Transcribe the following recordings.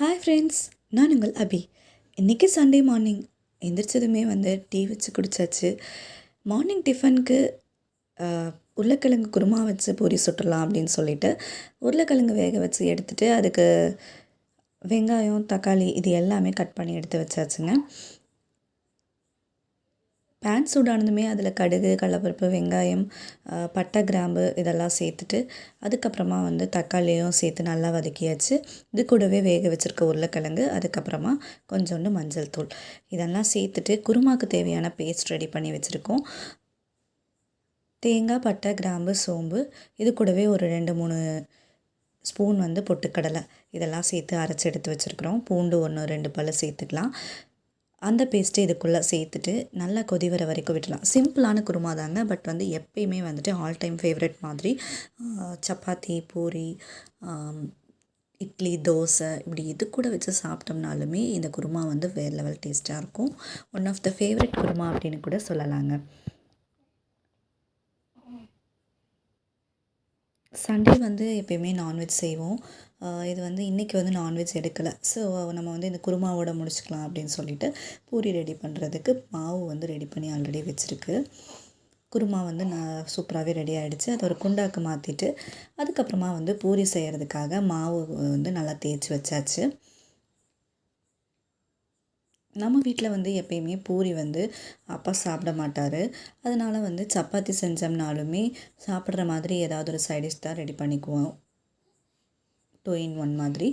Hi friends நான் உங்கள் அபி. இன்றைக்கி சண்டே மார்னிங் எந்திரிச்சதுமே வந்து டீ வச்சு குடிச்சாச்சு. மார்னிங் டிஃபனுக்கு உருளைக்கிழங்கு குருமா வச்சு பூரி சுட்டுடலாம் அப்படின்னு சொல்லிட்டு உருளைக்கிழங்கு வேக வச்சு எடுத்துகிட்டு அதுக்கு வெங்காயம் தக்காளி இது எல்லாமே கட் பண்ணி எடுத்து வச்சாச்சுங்க. பேன் சூடானதுமே அதில் கடுகு கடலப்பருப்பு வெங்காயம் பட்டை கிராம்பு இதெல்லாம் சேர்த்துட்டு அதுக்கப்புறமா வந்து தக்காளியும் சேர்த்து நல்லா வதக்கியாச்சு. இது கூடவே வேக வச்சுருக்க உருளைக்கிழங்கு அதுக்கப்புறமா கொஞ்சோண்டு மஞ்சள் தூள். இதெல்லாம் சேர்த்துட்டு குருமாக்கு தேவையான பேஸ்ட் ரெடி பண்ணி வச்சுருக்கோம். தேங்காய் பட்டை கிராம்பு சோம்பு இது கூடவே ஒரு ரெண்டு மூணு ஸ்பூன் வந்து பொட்டுக்கடலை இதெல்லாம் சேர்த்து அரைச்சி எடுத்து வச்சுருக்குறோம். பூண்டு ஒன்று ரெண்டு பல் சேர்த்துக்கலாம். அந்த பேஸ்ட்டு இதுக்குள்ளே சேர்த்துட்டு நல்லா கொதி வர வரைக்கும் விட்டுலாம் சிம்பிளான குருமா தாங்க பட் வந்து எப்பயுமே வந்துட்டு ஆல் டைம் ஃபேவரட் மாதிரி. சப்பாத்தி பூரி இட்லி தோசை இப்படி இது கூட வச்சு சாப்பிட்டோம்னாலுமே இந்த குருமா வந்து வேறு லெவல் டேஸ்ட்டாக இருக்கும். One of the favourite kurma அப்படின்னு கூட சொல்லலாங்க. சண்டே வந்து எப்பயுமே நான்வெஜ் செய்வோம். இது வந்து இன்றைக்கி வந்து நான்வெஜ் எடுக்கலை. ஸோ நம்ம வந்து இந்த குருமாவோட முடிச்சுக்கலாம் அப்படின்னு சொல்லிட்டு பூரி ரெடி பண்ணுறதுக்கு மாவு வந்து ரெடி பண்ணி ஆல்ரெடி வச்சுருக்கு. குருமா வந்து நான் சூப்பராகவே ரெடி ஆகிடுச்சு அதை ஒரு குண்டாக்கு மாற்றிட்டு அதுக்கப்புறமா வந்து பூரி செய்கிறதுக்காக மாவு வந்து நல்லா தேய்ச்சி வச்சாச்சு. நம்ம வீட்டில் வந்து எப்பயுமே பூரி வந்து அப்பா சாப்பிட மாட்டார். அதனால் வந்து சப்பாத்தி செஞ்சோம்னாலுமே சாப்பிட்ற மாதிரி ஏதாவது ஒரு சைடிஷ் தான் ரெடி பண்ணிக்குவோம். டூ இன் ஒன் மாதிரி.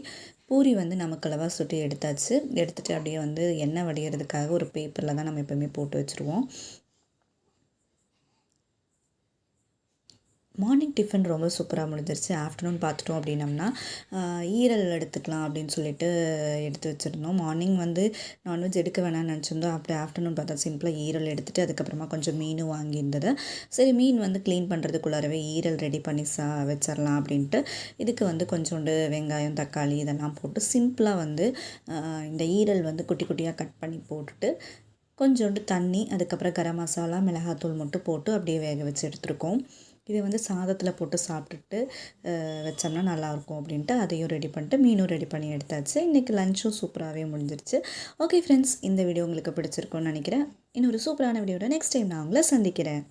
பூரி வந்து நமக்களவாக சுட்டி எடுத்தாச்சு. எடுத்துகிட்டு அப்படியே வந்து எண்ணெய் வடிகிறதுக்காக ஒரு பேப்பரில் தான் நம்ம எப்போயுமே போட்டு வச்சுருவோம். மார்னிங் டிஃபன் ரொம்ப சூப்பராக முடிஞ்சிருச்சு. ஆஃப்டர்நூன் பார்த்துட்டோம் அப்படின்னம்னா ஈரல் எடுத்துக்கலாம் அப்படின்னு சொல்லிட்டு எடுத்து வச்சுருந்தோம். மார்னிங் வந்து நான்வெஜ் எடுக்க வேணாம்னு நினச்சிருந்தோம். அப்படி ஆஃப்டர்நூன் பார்த்தா சிம்பிளாக ஈரல் எடுத்துகிட்டு அதுக்கப்புறமா கொஞ்சம் மீனும் வாங்கியிருந்தது. சரி மீன் வந்து க்ளீன் பண்ணுறதுக்குள்ளாரவே ஈரல் ரெடி பண்ணி சா வச்சிடலாம் அப்படின்ட்டு இதுக்கு வந்து கொஞ்சோண்டு வெங்காயம் தக்காளி இதெல்லாம் போட்டு சிம்பிளாக வந்து இந்த ஈரல் வந்து குட்டி குட்டியாக கட் பண்ணி போட்டுட்டு கொஞ்சோண்டு தண்ணி அதுக்கப்புறம் கரம் மசாலா மிளகாத்தூள் மட்டும் போட்டு அப்படியே வேக வச்சு எடுத்துருக்கோம். இதை வந்து சாதத்தில் போட்டு சாப்பிட்டுட்டு வச்சோம்னா நல்லாயிருக்கும் அப்படின்ட்டு அதையும் ரெடி பண்ணிட்டு மீனும் ரெடி பண்ணி எடுத்தாச்சு. இன்றைக்கி லஞ்சும் சூப்பராகவே முடிஞ்சிருச்சு. ஓகே ஃப்ரெண்ட்ஸ் இந்த வீடியோ உங்களுக்கு பிடிச்சிருக்கும்னு நினைக்கிறேன். இன்னொரு சூப்பரான வீடியோட நெக்ஸ்ட் டைம் நான் உங்களை சந்திக்கிறேன்.